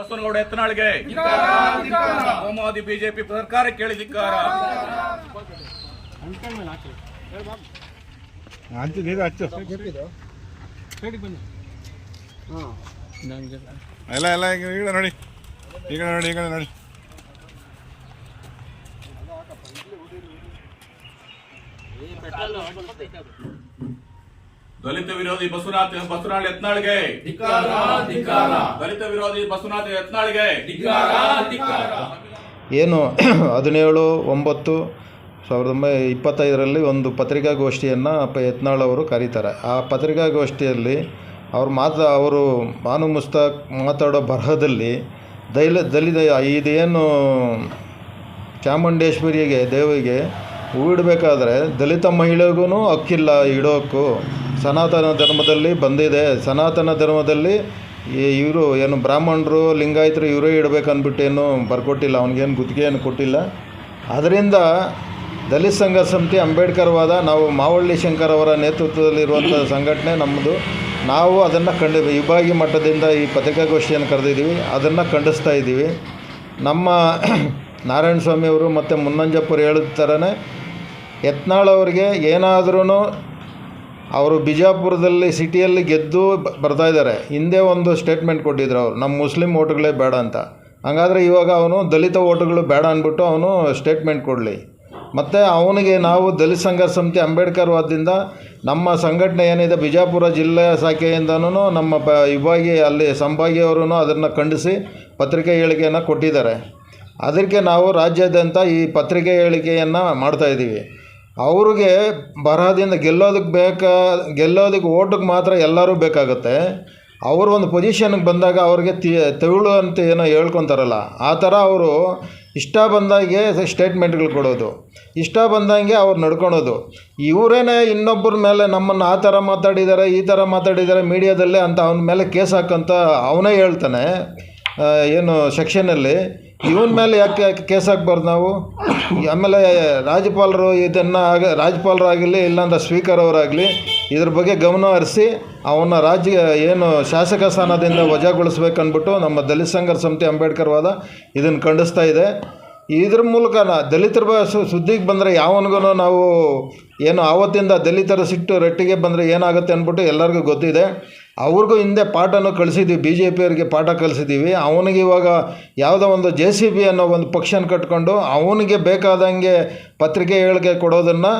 Basavanagouda ಎತ್ತನಾಳಿಗೆ Modi BJP ಸರ್ಕಾರ ನೀರು ಹಚ್ಚು. ಎಲ್ಲ ಎಲ್ಲ ಈಗ ನೋಡಿ. ಈಗ ನೋಡಿ ಈಗ ನೋಡಿ. ದಲಿತ ವಿರೋಧಿ ಬಸವನಾಥ ಬಸವನಾಳ್ ಯತ್ನಾಳ್ಗೆ. ದಲಿತ ವಿರೋಧಿ ಬಸವನಾಥ ಯತ್ನಾಳ್ಗೆ. ಏನು ಹದಿನೇಳು ಒಂಬತ್ತು ಸಾವಿರದ ಒಂಬೈನೂರ ಇಪ್ಪತ್ತೈದರಲ್ಲಿ ಒಂದು ಪತ್ರಿಕಾಗೋಷ್ಠಿಯನ್ನು ಪ ಯತ್ನಾಳ್ ಅವರು ಕರೀತಾರೆ. ಆ ಪತ್ರಿಕಾಗೋಷ್ಠಿಯಲ್ಲಿ ಅವ್ರು ಮಾತು ಅವರು ಭಾನು ಮುಸ್ತಾಕ್ ಮಾತಾಡೋ ಬರಹದಲ್ಲಿ ದೈಲ ದಲಿತ ಇದೇನು ಚಾಮುಂಡೇಶ್ವರಿಗೆ ದೇವಿಗೆ ಹೂ ಇಡಬೇಕಾದ್ರೆ ದಲಿತ ಮಹಿಳೆಗೂ ಹಕ್ಕಿಲ್ಲ ಇಡೋಕ್ಕೂ ಸನಾತನ ಧರ್ಮದಲ್ಲಿ ಬಂದಿದೆ. ಸನಾತನ ಧರ್ಮದಲ್ಲಿ ಇವರು ಏನು ಬ್ರಾಹ್ಮಣರು, ಲಿಂಗಾಯತರು ಇವರೇ ಇಡಬೇಕಂದ್ಬಿಟ್ಟು ಏನು ಬರ್ಕೊಟ್ಟಿಲ್ಲ. ಅವ್ನಿಗೇನು ಗುತ್ತಿಗೆ ಏನು ಕೊಟ್ಟಿಲ್ಲ. ಅದರಿಂದ ದಲಿತ ಸಂಘ ಸಮಿತಿ ಅಂಬೇಡ್ಕರ್ವಾದ ನಾವು ಮಾವಳ್ಳಿ ಶಂಕರ್ ಅವರ ನೇತೃತ್ವದಲ್ಲಿರುವಂಥ ಸಂಘಟನೆ ನಮ್ಮದು. ನಾವು ಅದನ್ನು ಖಂಡಿ ವಿಭಾಗಿ ಮಟ್ಟದಿಂದ ಈ ಪತ್ರಿಕಾಗೋಷ್ಠಿಯನ್ನು ಕರೆದಿದ್ದೀವಿ. ಅದನ್ನು ಖಂಡಿಸ್ತಾ ಇದ್ದೀವಿ. ನಮ್ಮ ನಾರಾಯಣ ಸ್ವಾಮಿಯವರು ಮತ್ತು ಮುನ್ನಂಜಪ್ಪರು ಹೇಳಿದ ಥರನೇ, ಯತ್ನಾಳ್ ಅವರಿಗೆ ಏನಾದ್ರೂ ಅವರು ಬಿಜಾಪುರದಲ್ಲಿ ಸಿಟಿಯಲ್ಲಿ ಗೆದ್ದು ಬ- ಬರ್ತಾ ಇದ್ದಾರೆ. ಹಿಂದೆ ಒಂದು ಸ್ಟೇಟ್ಮೆಂಟ್ ಕೊಟ್ಟಿದ್ರು ಅವರು ನಮ್ಮ ಮುಸ್ಲಿಂ ಓಟುಗಳೇ ಬೇಡ ಅಂತ. ಹಾಗಾದರೆ ಇವಾಗ ಅವನು ದಲಿತ ಓಟುಗಳು ಬೇಡ ಅಂದ್ಬಿಟ್ಟು ಅವನು ಸ್ಟೇಟ್ಮೆಂಟ್ ಕೊಡಲಿ. ಮತ್ತು ಅವನಿಗೆ ನಾವು ದಲಿತ ಸಂಘರ್ಷ ಸಮಿತಿ ಅಂಬೇಡ್ಕರ್ ವಾದದಿಂದ ನಮ್ಮ ಸಂಘಟನೆ ಏನಿದೆ, ಬಿಜಾಪುರ ಜಿಲ್ಲೆಯ ಶಾಖೆಯಿಂದನೂ ನಮ್ಮ ಪ ವಿಭಾಗಿ ಅಲ್ಲಿ ಸಂಭಾಗಿಯವರು ಅದನ್ನು ಖಂಡಿಸಿ ಪತ್ರಿಕೆ ಹೇಳಿಕೆಯನ್ನು ಕೊಟ್ಟಿದ್ದಾರೆ. ಅದಕ್ಕೆ ನಾವು ರಾಜ್ಯಾದ್ಯಂತ ಈ ಪತ್ರಿಕೆ ಹೇಳಿಕೆಯನ್ನು ಮಾಡ್ತಾಯಿದ್ದೀವಿ ಅವ್ರಿಗೆ ಬರಹದಿಂದ ಗೆಲ್ಲೋದಕ್ಕೆ ಬೇಕಾ, ಗೆಲ್ಲೋದಕ್ಕೆ ಓಟಕ್ಕೆ ಮಾತ್ರ ಎಲ್ಲರೂ ಬೇಕಾಗುತ್ತೆ. ಅವರು ಒಂದು ಪೊಸಿಷನ್ಗೆ ಬಂದಾಗ ಅವ್ರಿಗೆ ತಿ ತೆವಳು ಅಂತ ಏನೋ ಹೇಳ್ಕೊತಾರಲ್ಲ, ಆ ಥರ ಅವರು ಇಷ್ಟ ಬಂದಾಗೆ ಸ್ಟೇಟ್ಮೆಂಟ್ಗಳು ಕೊಡೋದು. ಇಷ್ಟ ಬಂದಂಗೆ ಅವ್ರು ನಡ್ಕೊಳೋದು. ಇವರೇನೆ ಇನ್ನೊಬ್ಬರ ಮೇಲೆ ನಮ್ಮನ್ನು ಆ ಥರ ಮಾತಾಡಿದ್ದಾರೆ ಈ ಥರ ಮಾತಾಡಿದ್ದಾರೆ ಮೀಡಿಯಾದಲ್ಲೇ ಅಂತ ಅವನ ಮೇಲೆ ಕೇಸ್ ಹಾಕಂತ ಅವನೇ ಹೇಳ್ತಾನೆ ಏನು ಸೆಕ್ಷನಲ್ಲಿ ಇವನ ಮೇಲೆ ಯಾಕೆ ಕೇಸ್ ಹಾಕ್ಬಾರ್ದು ನಾವು? ಆಮೇಲೆ ರಾಜ್ಯಪಾಲರು ಇದನ್ನು ಆಗ, ರಾಜ್ಯಪಾಲರಾಗಲಿ ಇಲ್ಲಾಂದ್ರೆ ಸ್ಪೀಕರ್ ಅವರಾಗಲಿ ಇದ್ರ ಬಗ್ಗೆ ಗಮನ ಹರಿಸಿ ಅವನ್ನ ರಾಜ್ಯ ಏನು ಶಾಸಕ ಸ್ಥಾನದಿಂದ ವಜಾಗೊಳಿಸ್ಬೇಕನ್ಬಿಟ್ಟು ನಮ್ಮ ದಲಿತ ಸಂಘರ್ಷ ಸಮಿತಿ ಅಂಬೇಡ್ಕರ್ ವಾದ ಇದನ್ನು ಖಂಡಿಸ್ತಾ ಇದೆ. ಇದ್ರ ಮೂಲಕ ದಲಿತರ ಸು, ಸುದ್ದಿಗೆ ಬಂದರೆ ಯಾವನಿಗೂ ನಾವು ಏನು ಆವತ್ತಿಂದ ದಲಿತರ ಸಿಟ್ಟು ರಟ್ಟಿಗೆ ಬಂದರೆ ಏನಾಗುತ್ತೆ ಅಂದ್ಬಿಟ್ಟು ಎಲ್ಲರಿಗೂ ಗೊತ್ತಿದೆ. ಅವ್ರಿಗೂ ಹಿಂದೆ ಪಾಠನೂ ಕಳಿಸಿದ್ದೀವಿ ಬಿ ಜೆ ಪಿಯವರಿಗೆ ಪಾಠ ಕಲಿಸಿದ್ದೀವಿ ಅವನಿಗೆ ಇವಾಗ ಯಾವುದೋ ಒಂದು ಜೆ ಸಿ ಬಿ ಅನ್ನೋ ಒಂದು ಪಕ್ಷನ ಕಟ್ಕೊಂಡು ಅವನಿಗೆ ಬೇಕಾದಂಗೆ ಪತ್ರಿಕೆ ಹೇಳಿಕೆ ಕೊಡೋದನ್ನು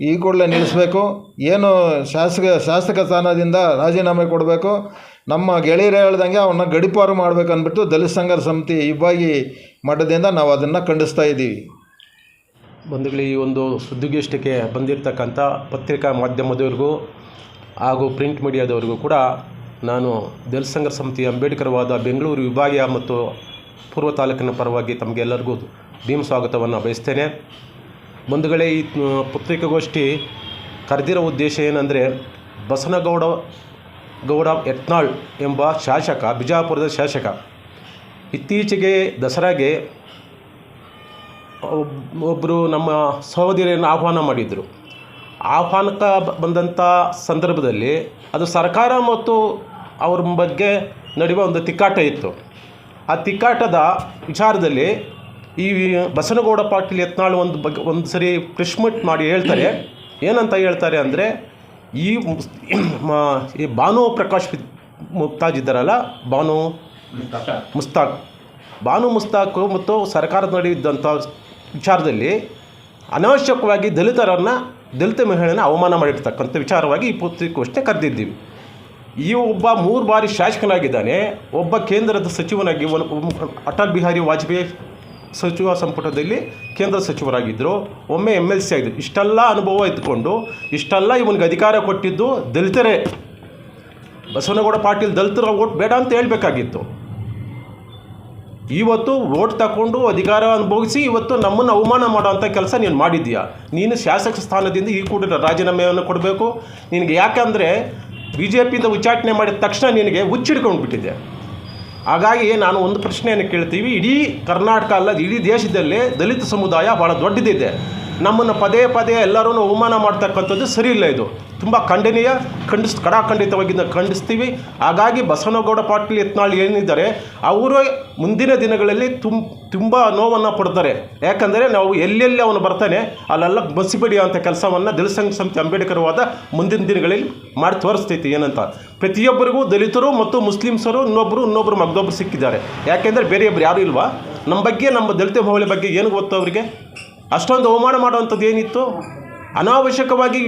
ಈ ಕೂಡಲೇ ನಿಲ್ಲಿಸಬೇಕು. ಏನು ಶಾಸಕ ಶಾಸಕ ಸ್ಥಾನದಿಂದ ರಾಜೀನಾಮೆ ಕೊಡಬೇಕು. ನಮ್ಮ ಗೆಳೆಯರು ಹೇಳ್ದಂಗೆ ಅವನ್ನ ಗಡಿಪಾರು ಮಾಡಬೇಕು ಅಂದ್ಬಿಟ್ಟು ದಲಿತ ಸಂಘರ್ಷ ಸಮಿತಿ ಇಬ್ಬಾಗಿ ಮಠದಿಂದ ನಾವು ಅದನ್ನು ಖಂಡಿಸ್ತಾ ಇದ್ದೀವಿ. ಬಂಧುಗಳು, ಈ ಒಂದು ಸುದ್ದಿಗೋಷ್ಠಿಗೆ ಬಂದಿರತಕ್ಕಂಥ ಪತ್ರಿಕಾ ಮಾಧ್ಯಮದವ್ರಿಗೂ ಹಾಗೂ ಪ್ರಿಂಟ್ ಮೀಡಿಯಾದವರಿಗೂ ಕೂಡ ನಾನು ದಲಿತ ಸಮಿತಿ ಅಂಬೇಡ್ಕರ್ವಾದ ಬೆಂಗಳೂರು ವಿಭಾಗೀಯ ಮತ್ತು ಪೂರ್ವ ತಾಲೂಕಿನ ಪರವಾಗಿ ತಮಗೆಲ್ಲರಿಗೂ ಭೀಮ್ ಸ್ವಾಗತವನ್ನು ಬಯಸ್ತೇನೆ. ಬಂಧುಗಳೇ, ಈ ಪತ್ರಿಕಾಗೋಷ್ಠಿ ಕರೆದಿರೋ ಉದ್ದೇಶ ಏನಂದರೆ, ಬಸನಗೌಡ ಗೌಡ ಯತ್ನಾಳ್ ಎಂಬ ಶಾಸಕ, ಬಿಜಾಪುರದ ಶಾಸಕ, ಇತ್ತೀಚೆಗೆ ದಸರಾಗೆ ಒಬ್- ಒಬ್ಬರು ನಮ್ಮ ಸಹೋದರಿಯನ್ನು ಆಹ್ವಾನ ಮಾಡಿದರು. ಆಹ್ವಾನಕ್ಕೆ ಬ- ಬಂದಂಥ ಸಂದರ್ಭದಲ್ಲಿ ಅದು ಸರ್ಕಾರ ಮತ್ತು ಅವ್ರ ಬಗ್ಗೆ ನಡೆಯುವ ಒಂದು ತಿಕ್ಕಾಟ ಇತ್ತು. ಆ ತಿಕ್ಕಾಟದ ವಿಚಾರದಲ್ಲಿ ಈ ಬಸನಗೌಡ ಪಾಟೀಲ್ ಯತ್ನಾಳು ಒಂದು ಬಗ್ಗೆ ಒಂದು ಸರಿ ಪ್ರೆಸ್ ಮಾಡಿ ಹೇಳ್ತಾರೆ. ಏನಂತ ಹೇಳ್ತಾರೆ ಅಂದರೆ, ಈ ಈ ಭಾನು ಪ್ರಕಾಶ್ ಮುಕ್ತಾಜ್ ಇದ್ದಾರಲ್ಲ ಭಾನು ಮುಸ್ತಾಕ್. ಭಾನು ಮುಸ್ತಾಕ್ ಮತ್ತು ಸರ್ಕಾರದ ನಡುವೆ ವಿಚಾರದಲ್ಲಿ ಅನಾವಶ್ಯಕವಾಗಿ ದಲಿತರನ್ನು ದಲಿತ ಮಹಿಳೆಯನ್ನು ಅವಮಾನ ಮಾಡಿರ್ತಕ್ಕಂಥ ವಿಚಾರವಾಗಿ ಈ ಪತ್ರಿಕೋಷ್ಠಿ ಕರೆದಿದ್ದೀವಿ. ಈ ಒಬ್ಬ ಮೂರು ಬಾರಿ ಶಾಸಕನಾಗಿದ್ದಾನೆ. ಒಬ್ಬ ಕೇಂದ್ರದ ಸಚಿವನಾಗಿ ಅಟಲ್ ಬಿಹಾರಿ ವಾಜಪೇಯಿ ಸಚಿವ ಸಂಪುಟದಲ್ಲಿ ಕೇಂದ್ರ ಸಚಿವರಾಗಿದ್ದರು. ಒಮ್ಮೆ ಎಂ ಎಲ್ ಸಿ ಆಗಿದ್ದರು. ಇಷ್ಟೆಲ್ಲ ಅನುಭವ ಇದ್ದುಕೊಂಡು, ಇಷ್ಟೆಲ್ಲ ಇವನಿಗೆ ಅಧಿಕಾರ ಕೊಟ್ಟಿದ್ದು ದಲಿತರೇ. ಬಸವನಗೌಡ ಪಾಟೀಲ್ ದಲಿತರ ಓಟ್ ಬೇಡ ಅಂತ ಹೇಳಬೇಕಾಗಿತ್ತು. ಇವತ್ತು ವೋಟ್ ತಗೊಂಡು ಅಧಿಕಾರ ಅನುಭವಿಸಿ ಇವತ್ತು ನಮ್ಮನ್ನು ಅವಮಾನ ಮಾಡೋವಂಥ ಕೆಲಸ ನೀನು ಮಾಡಿದ್ದೀಯಾ? ನೀನು ಶಾಸಕ ಸ್ಥಾನದಿಂದ ಈ ಕೂಡ ರಾಜೀನಾಮೆಯನ್ನು ಕೊಡಬೇಕು. ನಿನಗೆ ಯಾಕಂದರೆ ಬಿ ಜೆ ಪಿಯಿಂದ ಉಚ್ಚಾಟನೆ ಮಾಡಿದ ತಕ್ಷಣ ನಿನಗೆ ಹುಚ್ಚಿಡ್ಕೊಂಡು ಬಿಟ್ಟಿದೆ ಹಾಗಾಗಿ ನಾನು ಒಂದು ಪ್ರಶ್ನೆಯನ್ನು ಕೇಳ್ತೀವಿ. ಇಡೀ ಕರ್ನಾಟಕ ಅಲ್ಲ ಇಡೀ ದೇಶದಲ್ಲೇ ದಲಿತ ಸಮುದಾಯ ಭಾಳ ದೊಡ್ಡದಿದೆ. ನಮ್ಮನ್ನು ಪದೇ ಪದೇ ಎಲ್ಲರೂ ಅವಮಾನ ಮಾಡ್ತಕ್ಕಂಥದ್ದು ಸರಿ ಇಲ್ಲ ಇದು. ತುಂಬ ಖಂಡನೀಯ, ಖಂಡಿಸ್ ಕಡಾಖಂಡಿತವಾಗಿ ಖಂಡಿಸ್ತೀವಿ. ಹಾಗಾಗಿ ಬಸವನಗೌಡ ಪಾಟೀಲ್ ಯತ್ನಾಳ್ ಏನಿದ್ದಾರೆ, ಅವರು ಮುಂದಿನ ದಿನಗಳಲ್ಲಿ ತುಂ, ತುಂಬ ನೋವನ್ನು ಪಡ್ತಾರೆ. ಯಾಕಂದರೆ ನಾವು ಎಲ್ಲೆಲ್ಲಿ ಅವನು ಬರ್ತಾನೆ, ಅಲ್ಲೆಲ್ಲ ಬಸಿಬಿಡಿ ಅಂತ ಕೆಲಸವನ್ನು ದಲಿತ ಸಂಘ ಸಮಿತಿ ಅಂಬೇಡ್ಕರ್ವಾದ ಮುಂದಿನ ದಿನಗಳಲ್ಲಿ ಮಾಡಿ ತೋರಿಸ್ತೈತಿ ಏನಂತ. ಪ್ರತಿಯೊಬ್ಬರಿಗೂ ದಲಿತರು ಮತ್ತು ಮುಸ್ಲಿಮ್ಸರು ಇನ್ನೊಬ್ಬರು ಇನ್ನೊಬ್ಬರು ಮಗ್ದೊಬ್ಬರು ಸಿಕ್ಕಿದ್ದಾರೆ. ಯಾಕೆಂದರೆ ಬೇರೆಯೊಬ್ಬರು ಯಾರೂ ಇಲ್ವಾ? ನಮ್ಮ ಬಗ್ಗೆ, ನಮ್ಮ ದಲಿತ ಮಹಿಳೆ ಬಗ್ಗೆ ಏನು ಗೊತ್ತು ಅವರಿಗೆ? ಅಷ್ಟೊಂದು ಅವಮಾನ ಮಾಡುವಂಥದ್ದು ಏನಿತ್ತು? ಅನಾವಶ್ಯಕವಾಗಿ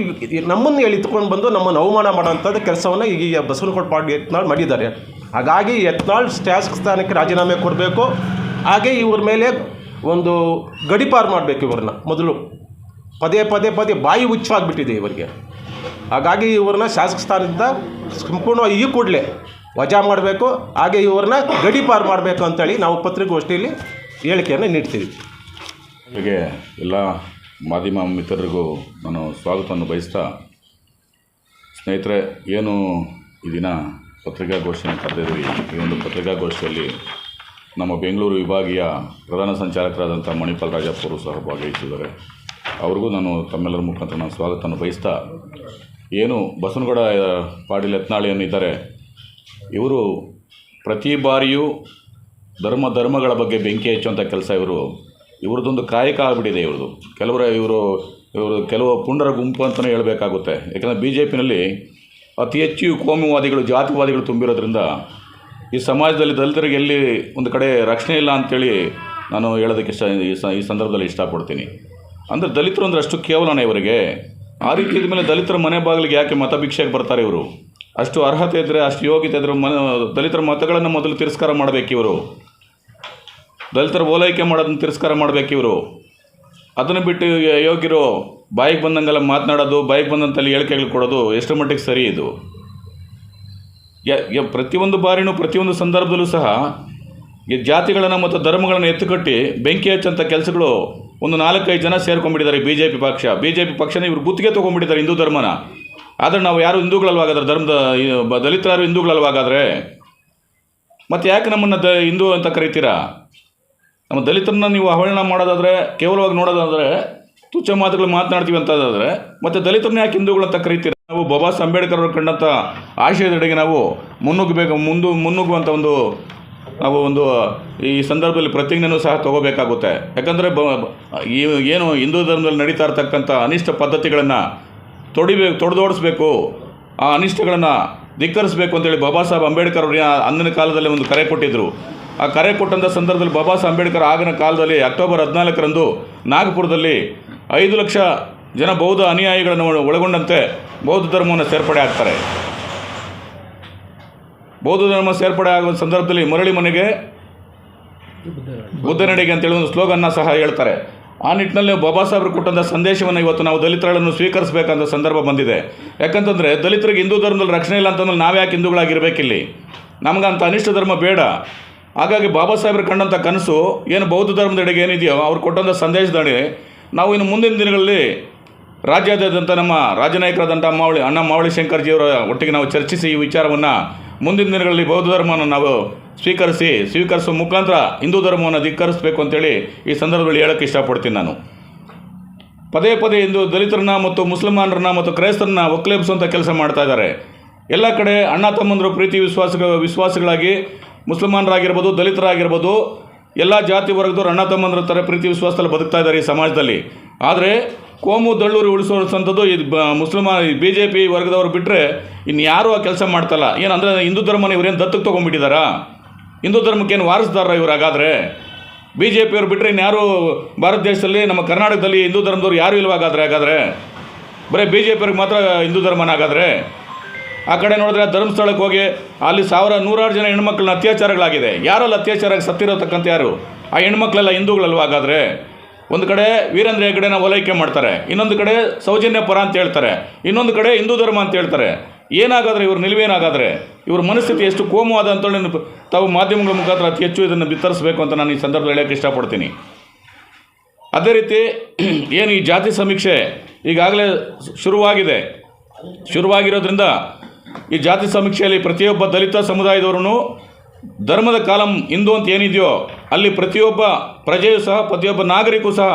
ನಮ್ಮನ್ನು ಎಳಿತುಕೊಂಡು ಬಂದು ನಮ್ಮನ್ನು ಅವಮಾನ ಮಾಡುವಂಥದ್ದು ಕೆಲಸವನ್ನು ಈಗ ಬಸವನಕೋಟ್ ಪಾಡ್ ಯತ್ನಾಳ್ ಮಾಡಿದ್ದಾರೆ. ಹಾಗಾಗಿ ಯತ್ನಾಳ್ ಶಾಸಕ ಸ್ಥಾನಕ್ಕೆ ರಾಜೀನಾಮೆ ಕೊಡಬೇಕು. ಹಾಗೆ ಇವ್ರ ಮೇಲೆ ಒಂದು ಗಡಿಪಾರು ಮಾಡಬೇಕು ಇವ್ರನ್ನ ಮೊದಲು. ಪದೇ ಪದೇ ಪದೇ ಬಾಯಿ ಹುಚ್ಚಾಗ್ಬಿಟ್ಟಿದೆ ಇವರಿಗೆ. ಹಾಗಾಗಿ ಇವ್ರನ್ನ ಶಾಸಕ ಸ್ಥಾನದಿಂದ ಸಂಪೂರ್ಣವಾಗಿ ಈ ಕೂಡಲೇ ವಜಾ ಮಾಡಬೇಕು. ಹಾಗೆ ಇವ್ರನ್ನ ಗಡಿಪಾರು ಮಾಡಬೇಕು ಅಂತೇಳಿ ನಾವು ಪತ್ರಿಕಾಗೋಷ್ಠಿಯಲ್ಲಿ ಹೇಳಿಕೆಯನ್ನು ನೀಡ್ತೀವಿ. ಹಾಗೆ ಎಲ್ಲ ಮಾಧ್ಯಮ ಮಿತ್ರರಿಗೂ ನಾನು ಸ್ವಾಗತವನ್ನು ಬಯಸ್ತಾ, ಸ್ನೇಹಿತರೆ, ಏನು ಈ ದಿನ ಪತ್ರಿಕಾಗೋಷ್ಠಿಯನ್ನು ಕರೆದಿದ್ವಿ ಈ ಒಂದು ಪತ್ರಿಕಾಗೋಷ್ಠಿಯಲ್ಲಿ ನಮ್ಮ ಬೆಂಗಳೂರು ವಿಭಾಗೀಯ ಪ್ರಧಾನ ಸಂಚಾಲಕರಾದಂಥ ಮಣಿಪಾಲ್ ರಾಜಪ್ಪವರು ಸಹ ಭಾಗವಹಿಸಿದ್ದಾರೆ. ಅವ್ರಿಗೂ ನಾನು ತಮ್ಮೆಲ್ಲರ ಮುಖಾಂತರ ನಾನು ಸ್ವಾಗತವನ್ನು ಬಯಸ್ತಾ, ಏನು ಬಸವನಗೌಡ ಪಾಟೀಲ್ ಯತ್ನಾಳಿ ಏನಿದ್ದಾರೆ ಇವರು ಪ್ರತಿ ಬಾರಿಯೂ ಧರ್ಮ ಧರ್ಮಗಳ ಬಗ್ಗೆ ಬೆಂಕಿ ಹಚ್ಚುವಂಥ ಕೆಲಸ ಇವರು ಇವ್ರದ್ದೊಂದು ಕಾಯಕ ಆಗಿಬಿಟ್ಟಿದೆ ಇವ್ರದ್ದು. ಕೆಲವರು ಇವರು ಇವರು ಕೆಲವು ಪುಂಡರ ಗುಂಪು ಅಂತಲೇ ಹೇಳಬೇಕಾಗುತ್ತೆ. ಯಾಕಂದರೆ ಬಿ ಜೆ ಪಿನಲ್ಲಿ ಅತಿ ಹೆಚ್ಚು ಕೋಮುವಾದಿಗಳು, ಜಾತಿವಾದಿಗಳು ತುಂಬಿರೋದ್ರಿಂದ ಈ ಸಮಾಜದಲ್ಲಿ ದಲಿತರಿಗೆ ಎಲ್ಲಿ ಒಂದು ಕಡೆ ರಕ್ಷಣೆ ಇಲ್ಲ ಅಂತೇಳಿ ನಾನು ಹೇಳೋದಕ್ಕೆ ಇಷ್ಟ, ಈ ಸಂದರ್ಭದಲ್ಲಿ ಇಷ್ಟಪಡ್ತೀನಿ. ಅಂದರೆ ದಲಿತರು ಅಂದ್ರೆ ಅಷ್ಟು ಕೇವಲನೇ ಇವರಿಗೆ. ಆ ರೀತಿ ಇದ್ಮೇಲೆ ದಲಿತರ ಮನೆ ಬಾಗಿಲಿಗೆ ಯಾಕೆ ಮತ ಭಿಕ್ಷೆಗೆ ಬರ್ತಾರೆ ಇವರು? ಅಷ್ಟು ಅರ್ಹತೆ ಇದ್ದರೆ ಅಷ್ಟು ಯೋಗ್ಯತೆ ಇದ್ದರೆ ಮನ, ದಲಿತರ ಮತಗಳನ್ನು ಮೊದಲು ತಿರಸ್ಕಾರ ಮಾಡಬೇಕು ಇವರು. ದಲಿತರ ಓಲೈಕೆ ಮಾಡೋದನ್ನು ತಿರಸ್ಕಾರ ಮಾಡಬೇಕು ಇವರು. ಅದನ್ನು ಬಿಟ್ಟು ಯೋಗ್ಯರು ಬಾಯಿಗೆ ಬಂದಂಗೆಲ್ಲ ಮಾತನಾಡೋದು, ಬಾಯಿಗೆ ಬಂದಂತಲ್ಲಿ ಹೇಳಿಕೆಗಳು ಕೊಡೋದು ಎಷ್ಟು ಮಟ್ಟಿಗೆ ಸರಿ ಇದು? ಯ- ಪ್ರತಿಯೊಂದು ಬಾರಿನೂ ಪ್ರತಿಯೊಂದು ಸಂದರ್ಭದಲ್ಲೂ ಸಹ ಈ ಜಾತಿಗಳನ್ನು ಮತ್ತು ಧರ್ಮಗಳನ್ನು ಎತ್ತುಕಟ್ಟಿ ಬೆಂಕಿ ಹಚ್ಚಂಥ ಕೆಲಸಗಳು ಒಂದು ನಾಲ್ಕೈದು ಜನ ಸೇರ್ಕೊಂಡ್ಬಿಟ್ಟಿದ್ದಾರೆ ಬಿ ಜೆ ಪಿ ಪಕ್ಷ. ಬಿ ಜೆ ಪಿ ಪಕ್ಷನ ಇವರು ಗುತ್ತಿಗೆ ತೊಗೊಂಡ್ಬಿಟ್ಟಿದ್ದಾರೆ ಹಿಂದೂ ಧರ್ಮನ. ಆದರೆ ನಾವು ಯಾರು ಹಿಂದೂಗಳಲ್ವಾಗಾದ್ರೆ, ಧರ್ಮದ ದಲಿತರು ಹಿಂದೂಗಳಲ್ವಾಗಾದ್ರೆ? ಮತ್ತು ಯಾಕೆ ನಮ್ಮನ್ನು ದ, ಹಿಂದೂ ಅಂತ ಕರಿತೀರಾ? ನಮ್ಮ ದಲಿತರನ್ನ ನೀವು ಅವಹೇಳನ ಮಾಡೋದಾದರೆ, ಕೇವಲವಾಗಿ ನೋಡೋದಾದರೆ, ತುಚ್ಛ ಮಾತುಗಳು ಮಾತನಾಡ್ತೀವಿ ಅಂತದಾದರೆ, ಮತ್ತು ದಲಿತರನ್ನ ಯಾಕೆ ಹಿಂದೂಗಳು ಅಂತ ಕರಿತೀರ? ನಾವು ಬಾಬಾ ಸಾಹೇಬ್ ಅಂಬೇಡ್ಕರ್ ಅವರು ಕಂಡಂಥ ಆಶಯದೆಡೆಗೆ ನಾವು ಮುನ್ನುಗ್ಗಬೇಕು, ಮುಂದು ಮುನ್ನುಗ್ಗುವಂಥ ಒಂದು, ನಾವು ಒಂದು, ಈ ಸಂದರ್ಭದಲ್ಲಿ ಪ್ರತಿಜ್ಞೆನೂ ಸಹ ತಗೋಬೇಕಾಗುತ್ತೆ. ಯಾಕಂದರೆ ಬ ಈ ಏನು ಹಿಂದೂ ಧರ್ಮದಲ್ಲಿ ನಡೀತಾ ಇರ್ತಕ್ಕಂಥ ಅನಿಷ್ಟ ಪದ್ಧತಿಗಳನ್ನು ತೊಡಿಬೇಕು ತೊಡೆದೋಡಿಸ್ಬೇಕು, ಆ ಅನಿಷ್ಟಗಳನ್ನು ಧಿಕ್ಕರಿಸಬೇಕು ಅಂತೇಳಿ ಬಾಬಾ ಸಾಹೇಬ್ ಅಂಬೇಡ್ಕರ್ ಅವರು ಅಂದಿನ ಕಾಲದಲ್ಲಿ ಒಂದು ಕರೆ ಕೊಟ್ಟಿದ್ದರು ಆ ಕರೆ ಕೊಟ್ಟಂಥ ಸಂದರ್ಭದಲ್ಲಿ ಬಾಬಾ ಸಾಹೇಬ್ ಅಂಬೇಡ್ಕರ್ ಆಗಿನ ಕಾಲದಲ್ಲಿ ಅಕ್ಟೋಬರ್ ಹದಿನಾಲ್ಕರಂದು ನಾಗಪುರದಲ್ಲಿ ಐದು ಲಕ್ಷ ಜನ ಬೌದ್ಧ ಅನುಯಾಯಿಗಳನ್ನು ಒಳಗೊಂಡಂತೆ ಬೌದ್ಧ ಧರ್ಮವನ್ನು ಸೇರ್ಪಡೆ ಆಗ್ತಾರೆ. ಬೌದ್ಧ ಧರ್ಮ ಸೇರ್ಪಡೆ ಆಗುವ ಸಂದರ್ಭದಲ್ಲಿ ಮರಳಿ ಮನೆಗೆ ಬುದ್ಧ ನಡೆಗೆ ಅಂತೇಳಿ ಒಂದು ಸ್ಲೋಗನ್ನ ಸಹ ಹೇಳ್ತಾರೆ. ಆ ನಿಟ್ಟಿನಲ್ಲಿ ಬಾಬಾ ಸಾಹೇಬರು ಕೊಟ್ಟಂಥ ಸಂದೇಶವನ್ನು ಇವತ್ತು ನಾವು ದಲಿತರನ್ನು ಸ್ವೀಕರಿಸಬೇಕಂತ ಸಂದರ್ಭ ಬಂದಿದೆ. ಯಾಕಂತಂದರೆ ದಲಿತರಿಗೆ ಹಿಂದೂ ಧರ್ಮದಲ್ಲಿ ರಕ್ಷಣೆ ಇಲ್ಲ ಅಂತಂದ್ರೆ ನಾವು ಯಾಕೆ ಹಿಂದೂಗಳಾಗಿರ್ಬೇಕಿಲ್ಲಿ? ನಮಗಂತ ಅನಿಷ್ಟ ಧರ್ಮ ಬೇಡ. ಹಾಗಾಗಿ ಬಾಬಾ ಸಾಹೇಬರು ಕಂಡಂಥ ಕನಸು ಏನು ಬೌದ್ಧ ಧರ್ಮದೆಡೆಗೆ ಏನಿದೆಯೋ ಅವ್ರು ಕೊಟ್ಟಂಥ ಸಂದೇಶದಡಿ ನಾವು ಇನ್ನು ಮುಂದಿನ ದಿನಗಳಲ್ಲಿ ರಾಜ್ಯಾದ್ಯಂತ ನಮ್ಮ ರಾಜನಾಯಕರಾದಂಥ ಮಾವಳಿ, ಅಣ್ಣ ಮಾವಳಿ ಶಂಕರ್ಜಿಯವರ ಒಟ್ಟಿಗೆ ನಾವು ಚರ್ಚಿಸಿ ಈ ವಿಚಾರವನ್ನು ಮುಂದಿನ ದಿನಗಳಲ್ಲಿ ಬೌದ್ಧ ಧರ್ಮವನ್ನು ನಾವು ಸ್ವೀಕರಿಸಿ, ಸ್ವೀಕರಿಸುವ ಮುಖಾಂತರ ಹಿಂದೂ ಧರ್ಮವನ್ನು ಧಿಕ್ಕರಿಸಬೇಕು ಅಂತೇಳಿ ಈ ಸಂದರ್ಭದಲ್ಲಿ ಹೇಳೋಕ್ಕೆ ಇಷ್ಟಪಡ್ತೀನಿ ನಾನು. ಪದೇ ಪದೇ ಇಂದು ದಲಿತರನ್ನ ಮತ್ತು ಮುಸಲ್ಮಾನರನ್ನ ಮತ್ತು ಕ್ರೈಸ್ತರನ್ನ ಒಕ್ಕಲೇಬಿಸುವಂಥ ಕೆಲಸ ಮಾಡ್ತಾ ಇದ್ದಾರೆ. ಎಲ್ಲ ಕಡೆ ಅಣ್ಣ ತಮ್ಮಂದರು ಪ್ರೀತಿ ವಿಶ್ವಾಸ ವಿಶ್ವಾಸಗಳಾಗಿ ಮುಸಲ್ಮಾನರಾಗಿರ್ಬೋದು ದಲಿತರಾಗಿರ್ಬೋದು, ಎಲ್ಲ ಜಾತಿ ವರ್ಗದವರು ಅಣ್ಣ ತಮ್ಮಂದ್ರ ಥರ ಪ್ರೀತಿ, ವಿಶ್ವಾಸದಲ್ಲಿ ಬದುಕ್ತಾ ಇದ್ದಾರೆ ಈ ಸಮಾಜದಲ್ಲಿ. ಆದರೆ ಕೋಮು ದಳ್ಳೂರು ಉಳಿಸುವಂಥದ್ದು ಇದು ಬ ಬಿ ಜೆ ಪಿ ವರ್ಗದವರು ಬಿಟ್ಟರೆ ಇನ್ಯಾರೂ ಯಾರೂ ಆ ಕೆಲಸ ಮಾಡ್ತಲ್ಲ. ಏನಂದರೆ ಹಿಂದೂ ಧರ್ಮನ ಇವರೇನು ದತ್ತಕ್ಕೆ ತೊಗೊಂಡ್ಬಿಟ್ಟಿದ್ದಾರಾ ಹಿಂದೂ ಧರ್ಮಕ್ಕೇನು ವಾರಿಸ್ದಾರ ಇವ್ರು ಹಾಗಾದರೆ ಬಿ ಜೆ ಪಿಯವ್ರು ಬಿಟ್ಟರೆ ಇನ್ಯಾರು ಭಾರತ ದೇಶದಲ್ಲಿ, ನಮ್ಮ ಕರ್ನಾಟಕದಲ್ಲಿ ಹಿಂದೂ ಧರ್ಮದವ್ರು ಯಾರು ಇಲ್ವಾಗಾದರೆ ಹಾಗಾದರೆ? ಬರೀ ಬಿ ಜೆ ಪಿಯವ್ರಿಗೆ ಮಾತ್ರ ಹಿಂದೂ ಧರ್ಮನ ಹಾಗಾದರೆ ಆ ಕಡೆ ನೋಡಿದ್ರೆ ಧರ್ಮಸ್ಥಳಕ್ಕೆ ಹೋಗಿ ಅಲ್ಲಿ ಸಾವಿರ ನೂರಾರು ಜನ ಹೆಣ್ಮಕ್ಳನ್ನ ಅತ್ಯಾಚಾರಗಳಾಗಿದೆ. ಯಾರಲ್ಲಿ ಅತ್ಯಾಚಾರಕ್ಕೆ ಸತ್ತಿರೋತಕ್ಕಂಥ ಯಾರು? ಆ ಹೆಣ್ಮಕ್ಳೆಲ್ಲ ಹಿಂದೂಗಳಲ್ವ ಹಾಗಾದರೆ ಒಂದು ಕಡೆ ವೀರೇಂದ್ರ ಹೆಗ್ಗಡೆನ ಓಲೈಕೆ ಮಾಡ್ತಾರೆ, ಇನ್ನೊಂದು ಕಡೆ ಸೌಜನ್ಯ ಪರ ಅಂತ ಹೇಳ್ತಾರೆ, ಇನ್ನೊಂದು ಕಡೆ ಹಿಂದೂ ಧರ್ಮ ಅಂತ ಹೇಳ್ತಾರೆ. ಏನಾಗಾದರೆ ಇವ್ರ ನಿಲುವೇನಾಗಾದರೆ? ಇವ್ರ ಮನಸ್ಥಿತಿ ಎಷ್ಟು ಕೋಮುವಾದ ಅಂತೇಳಿ ತಾವು ಮಾಧ್ಯಮಗಳ ಮುಖಾಂತರ ಅತಿ ಹೆಚ್ಚು ಇದನ್ನು ಬಿತ್ತರಿಸಬೇಕು ಅಂತ ನಾನು ಈ ಸಂದರ್ಭದಲ್ಲಿ ಹೇಳೋಕ್ಕೆ ಇಷ್ಟಪಡ್ತೀನಿ. ಅದೇ ರೀತಿ ಏನು ಈ ಜಾತಿ ಸಮೀಕ್ಷೆ ಈಗಾಗಲೇ ಶುರುವಾಗಿದೆ. ಶುರುವಾಗಿರೋದ್ರಿಂದ ಈ ಜಾತಿ ಸಮೀಕ್ಷೆಯಲ್ಲಿ ಪ್ರತಿಯೊಬ್ಬ ದಲಿತ ಸಮುದಾಯದವರು ಧರ್ಮದ ಕಾಲಂ ಹಿಂದೂ ಅಂತ ಏನಿದೆಯೋ ಅಲ್ಲಿ ಪ್ರತಿಯೊಬ್ಬ ಪ್ರಜೆಯೂ ಸಹ, ಪ್ರತಿಯೊಬ್ಬ ನಾಗರಿಕೂ ಸಹ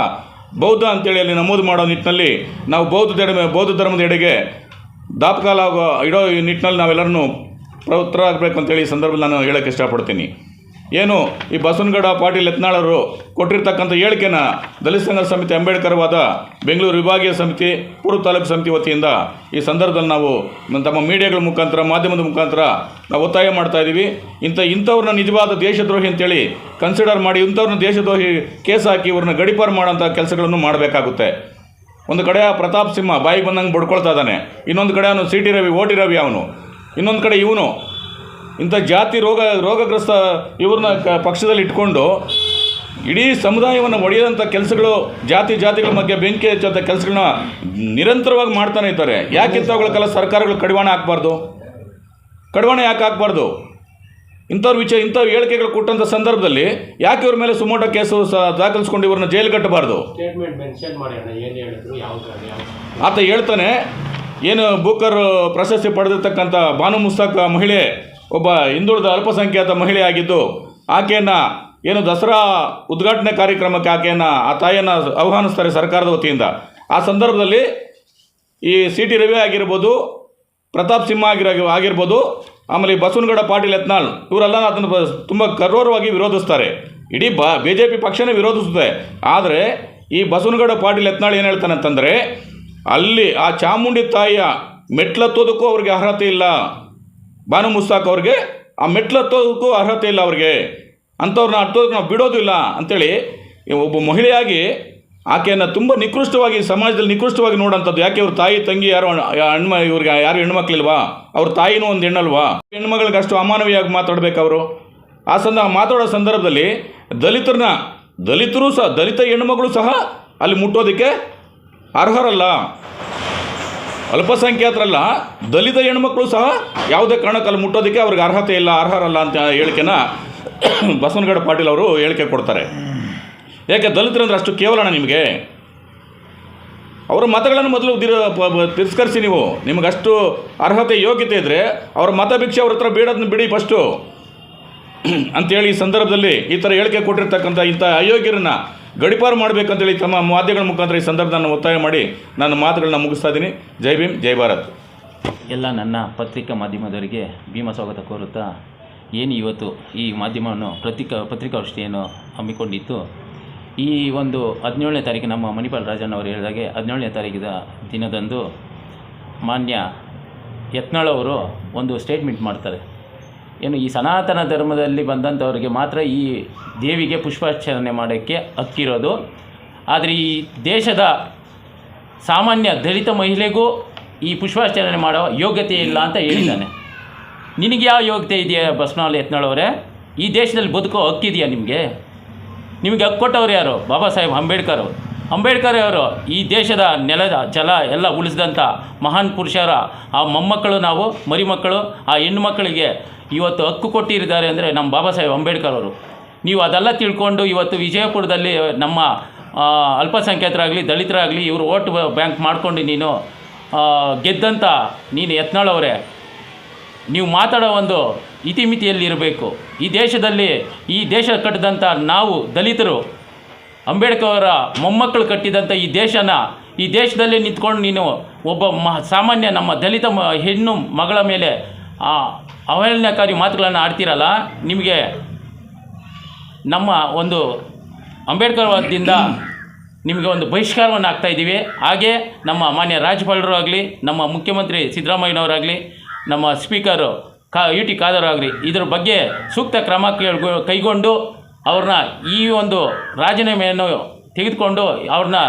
ಬೌದ್ಧ ಅಂತೇಳಿ ಅಲ್ಲಿ ನಮೂದು ಮಾಡೋ ನಿಟ್ಟಿನಲ್ಲಿ ನಾವು ಬೌದ್ಧ ಧರ್ಮ, ಬೌದ್ಧ ಧರ್ಮದ ಎಡೆಗೆ ದಾಪಕಾಲ ಇಡೋ ನಿಟ್ಟಿನಲ್ಲಿ ನಾವೆಲ್ಲರೂ ಪ್ರವೃತ್ತರಾಗಬೇಕು ಅಂತೇಳಿ ಈ ಸಂದರ್ಭದಲ್ಲಿ ನಾನು ಹೇಳೋಕ್ಕೆ ಇಷ್ಟಪಡ್ತೀನಿ. ಏನು ಈ ಬಸವನಗೌಡ ಪಾಟೀಲ್ ಯತ್ನಾಳರು ಕೊಟ್ಟಿರ್ತಕ್ಕಂಥ ಹೇಳಿಕೆನ ದಲಿತ ಸಂಘ ಸಮಿತಿ ಅಂಬೇಡ್ಕರ್ವಾದ ಬೆಂಗಳೂರು ವಿಭಾಗೀಯ ಸಮಿತಿ, ಪೂರ್ವ ತಾಲೂಕು ಸಮಿತಿ ವತಿಯಿಂದ ಈ ಸಂದರ್ಭದಲ್ಲಿ ನಾವು ತಮ್ಮ ಮೀಡಿಯಾಗಳ ಮುಖಾಂತರ, ಮಾಧ್ಯಮದ ಮುಖಾಂತರ ನಾವು ಒತ್ತಾಯ ಮಾಡ್ತಾ ಇದ್ದೀವಿ. ಇಂಥ, ಇಂಥವ್ರನ್ನ ನಿಜವಾದ ದೇಶದ್ರೋಹಿ ಅಂತೇಳಿ ಕನ್ಸಿಡರ್ ಮಾಡಿ, ಇಂಥವ್ರನ್ನ ದೇಶದ್ರೋಹಿ ಕೇಸ್ ಹಾಕಿ ಇವ್ರನ್ನ ಗಡಿಪಾರು ಮಾಡೋಂಥ ಕೆಲಸಗಳನ್ನು ಮಾಡಬೇಕಾಗುತ್ತೆ. ಒಂದು ಕಡೆ ಪ್ರತಾಪ್ ಸಿಂಹ ಬಾಯಿಗೆ ಬಂದಂಗೆ ಬಡ್ಕೊಳ್ತಾ ಇದ್ದಾನೆ. ಇನ್ನೊಂದು ಕಡೆ ಅವನು ಸಿ ಟಿ ರವಿ, ಓ ರವಿ ಅವನು. ಇನ್ನೊಂದು ಕಡೆ ಇವನು ಇಂಥ ಜಾತಿ ರೋಗ ರೋಗಗ್ರಸ್ತ ಇವ್ರನ್ನ ಕ ಪಕ್ಷದಲ್ಲಿ ಇಟ್ಕೊಂಡು ಇಡೀ ಸಮುದಾಯವನ್ನು ಒಡೆಯೋಂಥ ಕೆಲಸಗಳು ಜಾತಿ ಜಾತಿಗಳ ಮಧ್ಯೆ ಬೆಂಕಿ ಹಚ್ಚೋಂಥ ಕೆಲಸಗಳನ್ನ ನಿರಂತರವಾಗಿ ಮಾಡ್ತಾನೆ ಇದ್ದಾರೆ. ಯಾಕೆ ಇಂಥವುಗಳಕ್ಕೆಲ್ಲ ಸರ್ಕಾರಗಳು ಕಡಿವಾಣ ಹಾಕಬಾರ್ದು? ಕಡಿವಾಣ ಯಾಕೆ ಹಾಕಬಾರ್ದು? ಇಂಥವ್ರ ವಿಚಾರ ಇಂಥ ಹೇಳಿಕೆಗಳು ಕೊಟ್ಟಂಥ ಸಂದರ್ಭದಲ್ಲಿ ಯಾಕೆ ಇವ್ರ ಮೇಲೆ ಸುಮೋಟ ಕೇಸು ಸಹ ದಾಖಲಿಸ್ಕೊಂಡು ಇವ್ರನ್ನ ಜೈಲು ಕಟ್ಟಬಾರ್ದು? ಆತ ಹೇಳ್ತಾನೆ ಏನು ಬೂಕರ್ ಪ್ರಶಸ್ತಿ ಪಡೆದಿರ್ತಕ್ಕಂಥ ಬಾನು ಮುಸ್ತಾಕ್ ಮಹಿಳೆ ಒಬ್ಬ ಹಿಂದುಳಿದ ಅಲ್ಪಸಂಖ್ಯಾತ ಮಹಿಳೆ ಆಗಿದ್ದು, ಆಕೆಯನ್ನು ಏನು ದಸರಾ ಉದ್ಘಾಟನೆ ಕಾರ್ಯಕ್ರಮಕ್ಕೆ ಆಕೆಯನ್ನು, ಆ ತಾಯಿಯನ್ನು ಆಹ್ವಾನಿಸ್ತಾರೆ ಸರ್ಕಾರದ ವತಿಯಿಂದ. ಆ ಸಂದರ್ಭದಲ್ಲಿ ಈ ಸಿ ಟಿ ರವಿ ಆಗಿರ್ಬೋದು, ಪ್ರತಾಪ್ ಸಿಂಹ ಆಗಿರೋ ಆಗಿರ್ಬೋದು, ಆಮೇಲೆ ಬಸವನಗೌಡ, ಪಾಟೀಲ್, ಯತ್ನಾಳ್ ಇವರೆಲ್ಲ ಅದನ್ನು ತುಂಬ ಕರೋರವಾಗಿ ವಿರೋಧಿಸ್ತಾರೆ. ಇಡೀ ಬ ಬಿ ಜೆ ಪಿ ಪಕ್ಷನೇ ವಿರೋಧಿಸುತ್ತೆ. ಆದರೆ ಈ ಬಸವನಗೌಡ, ಪಾಟೀಲ್, ಯತ್ನಾಳ್ ಏನು ಹೇಳ್ತಾನೆ ಅಂತಂದರೆ, ಅಲ್ಲಿ ಆ ಚಾಮುಂಡಿ ತಾಯಿಯ ಮೆಟ್ಲತ್ತೋದಕ್ಕೂ ಅವ್ರಿಗೆ ಅರ್ಹತೆ ಇಲ್ಲ. ಬಾನು ಮುಸ್ತಾಕ್ ಅವ್ರಿಗೆ ಆ ಮೆಟ್ಲು ಹತ್ತೋದಕ್ಕೂ ಅರ್ಹತೆ ಇಲ್ಲ ಅವ್ರಿಗೆ. ಅಂಥವ್ರನ್ನ ಹತ್ತೋದಕ್ಕೆ ನಾವು ಬಿಡೋದಿಲ್ಲ ಅಂಥೇಳಿ ಒಬ್ಬ ಮಹಿಳೆಯಾಗಿ ಆಕೆಯನ್ನು ತುಂಬ ನಿಕೃಷ್ಟವಾಗಿ ಸಮಾಜದಲ್ಲಿ ನಿಕೃಷ್ಟವಾಗಿ ನೋಡೋಂಥದ್ದು. ಯಾಕೆ ಇವ್ರ ತಾಯಿ, ತಂಗಿ ಯಾರು ಹೆಣ್ಮ ಇವ್ರಿಗೆ ಯಾರು ಹೆಣ್ಮಕ್ಳಿಲ್ವಾ? ಅವ್ರ ತಾಯಿನೂ ಒಂದು ಹೆಣ್ಣಲ್ವಾ? ಹೆಣ್ಮಗಳಿಗೆ ಅಷ್ಟು ಅಮಾನವೀಯವಾಗಿ ಮಾತಾಡ್ಬೇಕು ಅವರು. ಆ ಸಂದ, ಮಾತಾಡೋ ಸಂದರ್ಭದಲ್ಲಿ ದಲಿತರನ್ನ, ದಲಿತರು ಸಹ, ದಲಿತ ಹೆಣ್ಮಗಳು ಸಹ ಅಲ್ಲಿ ಮುಟ್ಟೋದಕ್ಕೆ ಅರ್ಹರಲ್ಲ. ಅಲ್ಪಸಂಖ್ಯಾತರಲ್ಲ, ದಲಿತ ಹೆಣ್ಮಕ್ಳು ಸಹ ಯಾವುದೇ ಕಾರಣಕ್ಕೆ ಅಲ್ಲಿ ಮುಟ್ಟೋದಕ್ಕೆ ಅವ್ರಿಗೆ ಅರ್ಹತೆ ಇಲ್ಲ, ಅರ್ಹರಲ್ಲ ಅಂತ ಹೇಳಿಕೆನ ಬಸವನಗಡ ಪಾಟೀಲ್ ಅವರು ಹೇಳಿಕೆ ಕೊಡ್ತಾರೆ. ಯಾಕೆ ದಲಿತರಂದ್ರೆ ಅಷ್ಟು ಕೇವಲನ ನಿಮಗೆ? ಅವರ ಮತಗಳನ್ನು ಮೊದಲು ದಿರ ತಿರಸ್ಕರಿಸಿ ನೀವು. ನಿಮಗಷ್ಟು ಅರ್ಹತೆ ಯೋಗ್ಯತೆ ಇದ್ದರೆ ಅವರ ಮತ ಭಿಕ್ಷೆ ಅವ್ರ ಹತ್ರ ಬೇಡೋದನ್ನ ಬಿಡಿ ಫಸ್ಟು. ಅಂತೇಳಿ ಈ ಸಂದರ್ಭದಲ್ಲಿ ಈ ಥರ ಹೇಳಿಕೆ ಕೊಟ್ಟಿರ್ತಕ್ಕಂಥ ಇಂಥ ಅಯೋಗ್ಯರನ್ನ ಗಡಿಪಾರು ಮಾಡಬೇಕಂತೇಳಿ ತಮ್ಮ ಮಾಧ್ಯಮಗಳ ಮುಖಾಂತರ ಈ ಸಂದರ್ಭ ನಾನು ಒತ್ತಾಯ ಮಾಡಿ ನನ್ನ ಮಾತುಗಳನ್ನ ಮುಗಿಸ್ತಾ ಇದ್ದೀನಿ. ಜೈ ಭೀಮ್, ಜೈ ಭಾರತ್. ಎಲ್ಲ ನನ್ನ ಪತ್ರಿಕಾ ಮಾಧ್ಯಮದವರಿಗೆ ಭೀಮ ಸ್ವಾಗತ ಕೋರುತ್ತಾ, ಏನು ಇವತ್ತು ಈ ಮಾಧ್ಯಮವನ್ನು ಪತ್ರಿಕಾ ಪತ್ರಿಕಾಗೋಷ್ಠಿಯನ್ನು ಹಮ್ಮಿಕೊಂಡಿತ್ತು. ಈ ಒಂದು ಹದಿನೇಳನೇ ತಾರೀಕು ನಮ್ಮ ಮಣಿಪಾಲ್ ರಾಜಣ್ಣ ಅವರು ಹೇಳಿದಾಗೆ, ಹದಿನೇಳನೇ ತಾರೀಕಿನ ದಿನದಂದು ಮಾನ್ಯ ಯತ್ನಾಳ್ ಅವರು ಒಂದು ಸ್ಟೇಟ್ಮೆಂಟ್ ಮಾಡ್ತಾರೆ. ಏನು ಈ ಸನಾತನ ಧರ್ಮದಲ್ಲಿ ಬಂದಂಥವ್ರಿಗೆ ಮಾತ್ರ ಈ ದೇವಿಗೆ ಪುಷ್ಪಾರ್ಚನೆ ಮಾಡೋಕ್ಕೆ ಹಕ್ಕಿರೋದು. ಆದರೆ ಈ ದೇಶದ ಸಾಮಾನ್ಯ ದಲಿತ ಮಹಿಳೆಗೂ ಈ ಪುಷ್ಪಾರ್ಚನೆ ಮಾಡೋ ಯೋಗ್ಯತೆ ಇಲ್ಲ ಅಂತ ಹೇಳಿದ್ದಾನೆ. ನಿನಗೆ ಯಾವ ಯೋಗ್ಯತೆ ಇದೆಯಾ ಬಸವನಾಲ್ ಯತ್ನಾಳವರೇ ಈ ದೇಶದಲ್ಲಿ ಬದುಕೋ ಹಕ್ಕಿದೆಯಾ ನಿಮಗೆ? ನಿಮಗೆ ಹಕ್ಕೊಟ್ಟವ್ರು ಯಾರು? ಬಾಬಾ ಸಾಹೇಬ್ ಅಂಬೇಡ್ಕರ್ ಅವರು. ಅಂಬೇಡ್ಕರ್ ಅವರು ಈ ದೇಶದ ನೆಲದ ಜಲ ಎಲ್ಲ ಉಳಿಸಿದಂಥ ಮಹಾನ್ ಪುರುಷರ, ಆ ಮೊಮ್ಮಕ್ಕಳು ನಾವು, ಮರಿಮಕ್ಕಳು, ಆ ಹೆಣ್ಣು ಮಕ್ಕಳಿಗೆ ಇವತ್ತು ಹಕ್ಕು ಕೊಟ್ಟಿರಿದ್ದಾರೆ ಅಂದರೆ ನಮ್ಮ ಬಾಬಾ ಸಾಹೇಬ್ ಅಂಬೇಡ್ಕರ್ ಅವರು. ನೀವು ಅದೆಲ್ಲ ತಿಳ್ಕೊಂಡು ಇವತ್ತು ವಿಜಯಪುರದಲ್ಲಿ ನಮ್ಮ ಅಲ್ಪಸಂಖ್ಯಾತರಾಗಲಿ, ದಲಿತರಾಗಲಿ ಇವರು ಓಟ್ ಬ್ಯಾಂಕ್ ಮಾಡಿಕೊಂಡು ನೀನು ಗೆದ್ದಂಥ ನೀನು ಯತ್ನಾಳವರೇ ನೀವು ಮಾತಾಡೋ ಒಂದು ಇತಿಮಿತಿಯಲ್ಲಿ ಇರಬೇಕು. ಈ ದೇಶದಲ್ಲಿ, ಈ ದೇಶ ಕಟ್ಟಿದಂಥ ನಾವು ದಲಿತರು ಅಂಬೇಡ್ಕರ್ ಅವರ ಮೊಮ್ಮಕ್ಕಳು ಕಟ್ಟಿದಂಥ ಈ ದೇಶನ, ಈ ದೇಶದಲ್ಲಿ ನಿಂತ್ಕೊಂಡು ನೀನು ಒಬ್ಬ ಮ ಸಾಮಾನ್ಯ ನಮ್ಮ ದಲಿತ ಮ, ಹೆಣ್ಣು ಮಗಳ ಮೇಲೆ ಆ ಅವಹೇಳನಕಾರಿ ಮಾತುಗಳನ್ನು ಆಡ್ತೀರಲ್ಲ, ನಿಮಗೆ ನಮ್ಮ ಒಂದು ಅಂಬೇಡ್ಕರ್ ವಾದದಿಂದ ನಿಮಗೆ ಒಂದು ಬಹಿಷ್ಕಾರವನ್ನು ಇದ್ದೀವಿ. ಹಾಗೆ ನಮ್ಮ ಮಾನ್ಯ ರಾಜ್ಯಪಾಲರು ಆಗಲಿ, ನಮ್ಮ ಮುಖ್ಯಮಂತ್ರಿ ಸಿದ್ದರಾಮಯ್ಯನವರಾಗಲಿ, ನಮ್ಮ ಸ್ಪೀಕರು ಕಾ, ಯು ಟಿ ಖಾದರ್ ಆಗಲಿ, ಇದ್ರ ಬಗ್ಗೆ ಸೂಕ್ತ ಕ್ರಮ ಕೈಗೊಂಡು ಅವ್ರನ್ನ ಈ ಒಂದು ರಾಜೀನಾಮೆಯನ್ನು ತೆಗೆದುಕೊಂಡು ಅವ್ರನ್ನ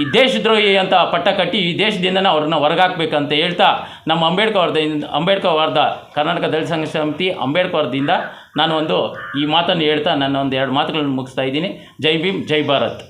ಈ ದೇಶದ್ರೋಹಿ ಅಂತ ಪಟ್ಟ ಕಟ್ಟಿ ಈ ದೇಶದಿಂದನೇ ಅವ್ರನ್ನ ಹೊರಗಾಕ್ಬೇಕಂತ ಹೇಳ್ತಾ ನಮ್ಮ ಅಂಬೇಡ್ಕರ್ ವರ್ಧದಿಂದ ಅಂಬೇಡ್ಕರ್ ವಾರ್ದ ಕರ್ನಾಟಕ ದಲಿತ ಸಂಘ ಸಮಿತಿ ಅಂಬೇಡ್ಕರ್ ವರ್ಧದಿಂದ ನಾನು ಒಂದು ಈ ಮಾತನ್ನು ಹೇಳ್ತಾ ನನ್ನ ಒಂದು ಎರಡು ಮಾತುಗಳನ್ನು ಮುಗಿಸ್ತಾ ಇದ್ದೀನಿ. ಜೈ ಭೀಮ್, ಜೈ ಭಾರತ್.